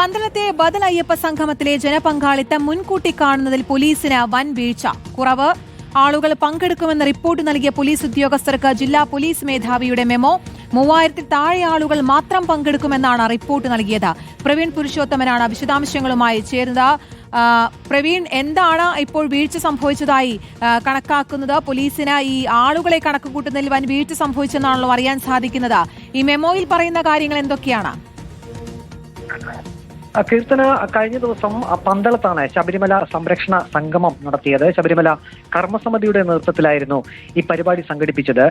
പന്തളത്തെ ബദൽ അയ്യപ്പ സംഗമത്തിലെ ജനപങ്കാളിത്തം മുൻകൂട്ടി കാണുന്നതിൽ പോലീസിന് വൻ വീഴ്ച. കുറവ്. ആളുകൾ പങ്കെടുക്കുമെന്ന റിപ്പോർട്ട് നൽകിയ പോലീസ് ഉദ്യോഗസ്ഥർക്ക് ജില്ലാ പോലീസ് മേധാവിയുടെ മെമ്മോ. മൂവായിരത്തിൽ താഴെ ആളുകൾ മാത്രം പങ്കെടുക്കുമെന്നാണ് റിപ്പോർട്ട് നൽകിയത്. പ്രവീൺ പുരുഷോത്തമനാണ് വിശദാംശങ്ങളുമായി ചേരുന്നത്. പ്രവീൺ എന്താണ് ഇപ്പോൾ വീഴ്ച സംഭവിച്ചതായി കണക്കാക്കുന്നത്? പോലീസിന് ഈ ആളുകളെ കണക്ക് കൂട്ടുന്നതിൽ വൻ വീഴ്ച സംഭവിച്ചെന്നാണല്ലോ അറിയാൻ സാധിക്കുന്നത്. ഈ മെമ്മോയിൽ പറയുന്ന കാര്യങ്ങൾ എന്തൊക്കെയാണ്? കീർത്തന കഴിഞ്ഞ ദിവസം പന്തളത്താണ് ശബരിമല സംരക്ഷണ സംഗമം നടത്തിയത്. ശബരിമല കർമ്മസമിതിയുടെ നേതൃത്വത്തിലായിരുന്നു ഈ പരിപാടി സംഘടിപ്പിച്ചത്.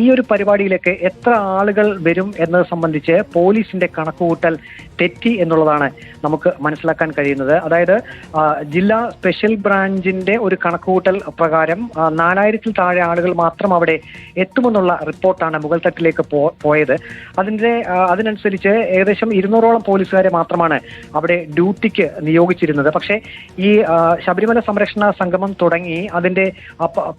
ഈ ഒരു പരിപാടിയിലേക്ക് എത്ര ആളുകൾ വരും എന്നത് സംബന്ധിച്ച് പോലീസിന്റെ കണക്കുകൂട്ടൽ തെറ്റി എന്നുള്ളതാണ് നമുക്ക് മനസ്സിലാക്കാൻ കഴിയുന്നത്. അതായത് ജില്ലാ സ്പെഷ്യൽ ബ്രാഞ്ചിന്റെ ഒരു കണക്കുകൂട്ടൽ പ്രകാരം നാലായിരത്തിൽ താഴെ ആളുകൾ മാത്രം അവിടെ എത്തുമെന്നുള്ള റിപ്പോർട്ടാണ് മുകൾ തട്ടിലേക്ക് പോയത്. അതിന്റെ അതിനനുസരിച്ച് ഏകദേശം ഇരുന്നൂറോളം പോലീസുകാരെ മാത്രമാണ് അവിടെ ഡ്യൂട്ടിക്ക് നിയോഗിച്ചിരുന്നത്. പക്ഷേ ഈ ശബരിമല സംരക്ഷണ സംഗമം തുടങ്ങി അതിന്റെ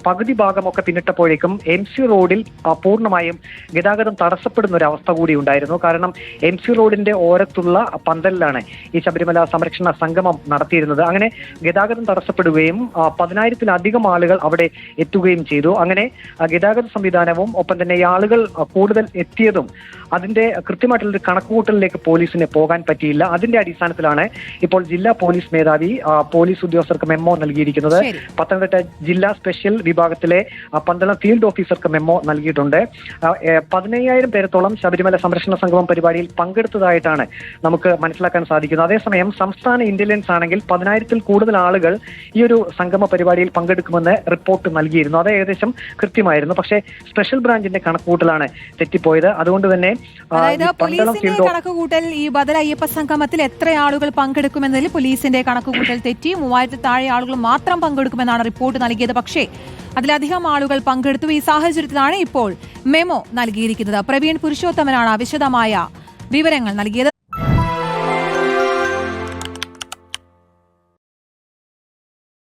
പകുതി ഭാഗമൊക്കെ പിന്നിട്ടപ്പോഴേക്കും എം സി റോഡിൽ പൂർണമായും ഗതാഗതം തടസ്സപ്പെടുന്ന ഒരു അവസ്ഥ കൂടി ഉണ്ടായിരുന്നു. കാരണം എം സി റോഡിന്റെ ഓരത്തുള്ള പന്തലിലാണ് ഈ ശബരിമല സംരക്ഷണ സംഗമം നടത്തിയിരുന്നത്. അങ്ങനെ ഗതാഗതം തടസ്സപ്പെടുകയും പതിനായിരത്തിലധികം ആളുകൾ അവിടെ എത്തുകയും ചെയ്തു. അങ്ങനെ ഗതാഗത സംവിധാനവും ഒപ്പം തന്നെ ആളുകൾ കൂടുതൽ എത്തിയതും അതിന്റെ കൃത്യമായിട്ടുള്ള ഒരു കണക്കുകൂട്ടലിലേക്ക് പോലീസിന് പോകാൻ പറ്റിയില്ല. അതിന്റെ അടിസ്ഥാനത്തിലാണ് ഇപ്പോൾ ജില്ലാ പോലീസ് മേധാവി പോലീസ് ഉദ്യോഗസ്ഥർക്ക് മെമ്മോ നൽകിയിരിക്കുന്നത്. പത്തനംതിട്ട ജില്ലാ സ്പെഷ്യൽ വിഭാഗത്തിലെ പന്തളം ഫീൽഡ് ഓഫീസർക്ക് മെമ്മോ നൽകിയിട്ടുണ്ട്. പതിനയ്യായിരം പേരത്തോളം ശബരിമല സംരക്ഷണ സംഗമം പരിപാടിയിൽ പങ്കെടുത്തതായിട്ടാണ് നമുക്ക് മനസ്സിലാക്കാൻ സാധിക്കുന്നത്. അതേസമയം സംസ്ഥാന ഇന്റലിജൻസ് ആണെങ്കിൽ പതിനായിരത്തിൽ കൂടുതൽ ആളുകൾ ഈ ഒരു സംഗമ പരിപാടിയിൽ പങ്കെടുക്കുമെന്ന് റിപ്പോർട്ട് നൽകിയിരുന്നു. അത് ഏകദേശം കൃത്യമായിരുന്നു. പക്ഷേ സ്പെഷ്യൽ ബ്രാഞ്ചിന്റെ കണക്കുകൂട്ടലാണ് തെറ്റിപ്പോയത്. അതുകൊണ്ട് തന്നെ കണക്കുകൂട്ടൽ ഈ ബദൽ അയ്യപ്പ സംഗമത്തിൽ എത്ര ആളുകൾ പങ്കെടുക്കുമെന്നതിൽ പോലീസിന്റെ കണക്കുകൂട്ടൽ തെറ്റി. മൂവായിരത്തിൽ താഴെ ആളുകൾ മാത്രം പങ്കെടുക്കുമെന്നാണ് റിപ്പോർട്ട് നൽകിയത്. പക്ഷേ അതിലധികം ആളുകൾ പങ്കെടുത്തു. ഈ സാഹചര്യത്തിലാണ് ഇപ്പോൾ മെമോ നൽകിയിരിക്കുന്നത്. പ്രവീൺ പുരുഷോത്തമനാണ് വിശദമായ വിവരങ്ങൾ നൽകിയത്.